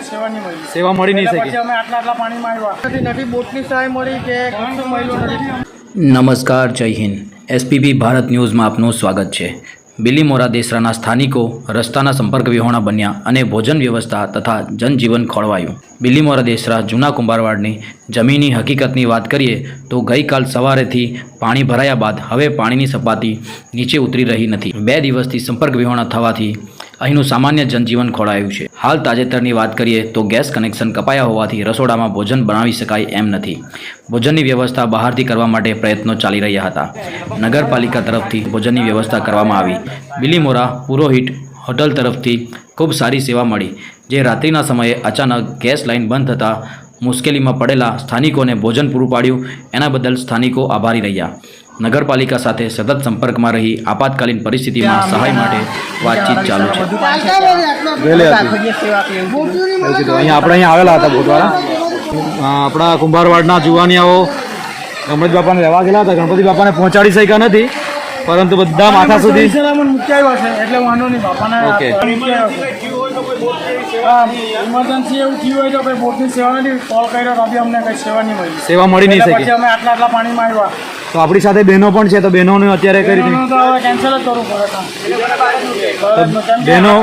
સેવા મળી. નહીં શકી. પછી અમે આટલા આટલા પાણીમાં આવ્યા. નથી નથી બોટની સહાય મળી કે કશું મળ્યું નથી. નમસ્કાર જય હિન્દ. એસપીબી ભારત ન્યૂઝમાં આપનું સ્વાગત છે. બિલીમોરા દેસરાના સ્થાનિકો રસ્તાના સંપર્ક વિહોણા બન્યા અને ભોજન વ્યવસ્થા તથા જનજીવન ખોળવાયું. બિલીમોરા દેસરા જૂના કુંભારવાડની જમીની હકીકતની વાત કરીએ તો ગઈકાલ સવારેથી પાણી ભરાયા બાદ હવે પાણીની સપાટી નીચે ઉતરી રહી નથી. બે દિવસથી સંપર્ક વિહોણા થવાથી અહીંનું સામાન્ય જનજીવન ખોળાયું છે. હાલ તાજેતરની વાત કરીએ તો ગેસ કનેક્શન કપાયા હોવાથી રસોડામાં ભોજન બનાવી શકાય એમ નથી. ભોજનની વ્યવસ્થા બહારથી કરવા માટે પ્રયત્નો ચાલી રહ્યા હતા. નગરપાલિકા તરફથી ભોજનની વ્યવસ્થા કરવામાં આવી. બિલીમોરા, પુરોહિત હોટલ તરફથી ખૂબ સારી સેવા મળી, જે રાત્રિના સમયે અચાનક ગેસ લાઇન બંધ થતાં મુશ્કેલીમાં પડેલા સ્થાનિકોને ભોજન પૂરું પાડ્યું. એના બદલ સ્થાનિકો આભારી રહ્યા. નગરપાલિકા સાથે સતત સંપર્કમાં રહી આપાતકાલીન પરિસ્થિતિમાં સહાય માટે વાતચીત ચાલુ છે. આપણે અહીંયા આવેલા હતા બોટવાળા આપણા કુંભારવાડના જુવાનિયાઓ ગણપતિ બાપાને લેવા ગયેલા હતા ગણપતિ બાપાને પહોંચાડી શક્યા નથી. પરંતુ બધા માથા સુધી એટલે વાંધો નહીં બાપાને ઓકે. મૂકી આવ્યા છે. હા ઇમરજન્સી એવું થયું હોય તો કોઈ બોટની સેવા નથી. કોલ કર્યો તો અમને કંઈ સેવા નહીં મળી. સેવા મળી નહીં શકે. શકી અમે આટલા આટલા પાણીમાં આવ્યા. તો આપણી સાથે બહેનો પણ છે તો બહેનોને અત્યારે કરી બહેનો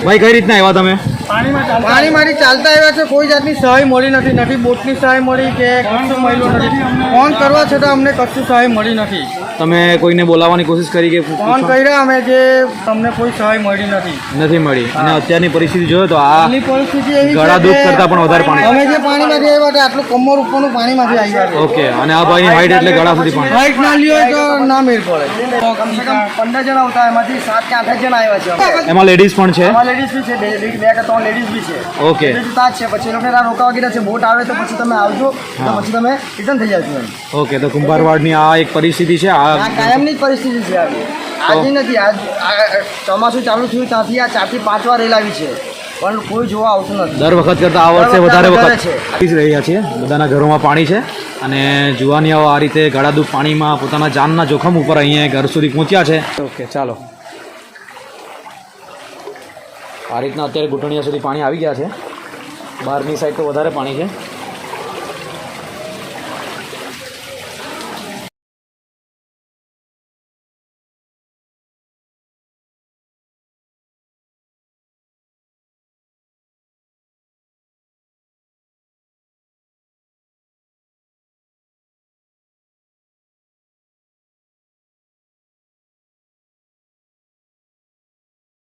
ભાઈ કઈ રીતના આવ્યા તમે? પાણીમાંથી ચાલતા આવ્યા છે કોઈ જાતની સહાય મળી નથી નથી બોટની સહાય મળી કે કશું મળ્યું નથી? ફોન કરવા છતાં અમને કશું સહાય મળી નથી. તમે કોઈને બોલાવવાની કોશિશ કરી કે ફોન કર્યા અમે જે તમને કોઈ સહાય મળી નથી. નથી મળી. અને અત્યારની પરિસ્થિતિ જોયો તો આ પરિસ્થિતિ એવી ગળા છે કરતા પણ વધારે પાણી. અમે જે પાણીમાંથી આવ્યા હતા આટલું કમર ઉપરનું પાણીમાંથી આવ્યા છે. ઓકે અને આ ભાઈની હાઈટ એટલે ગળા સુધી પાણી. હાઈટ ના લ્યો તો ના મેળ પડે. કમસે કમ પંદર જણા હતા એમાંથી સાત કે આઠ જણા આવ્યા છે. એમાં લેડીઝ પણ છે. એમાં લેડીઝ બી છે બે બે કે ત્રણ લેડીઝ બી છે. ઓકે તાજ છે. પછી લોકો રોકાવા ગયા છે. બોટ આવે તો પછી તમે આવજો તો પછી તમે રિટર્ન થઈ જાવ ઓકે તો કુંભારવાડની આ એક પરિસ્થિતિ છે. આ કાયમની જ પરિસ્થિતિ છે આવી આજની નથી આજ આ ચોમાસું ચાલુ થયું ત્યાંથી આ ચારથી પાંચ વાર રેલાવી છે. પણ કોઈ જોવા આવતું નથી. દર વખત કરતાં આ વર્ષે વધારે વખત જ રહ્યા છીએ. બધાના ઘરોમાં પાણી છે અને જુવાનિયાઓ આ રીતે ગળાદુ પાણીમાં પોતાના જાનના જોખમ ઉપર અહીંયા ઘર સુધી પહોંચ્યા છે. ઓકે ચાલો. આ રીતના અત્યારે ઘૂંટણિયા સુધી પાણી આવી ગયા છે. બહારની સાઈડ તો વધારે પાણી છે.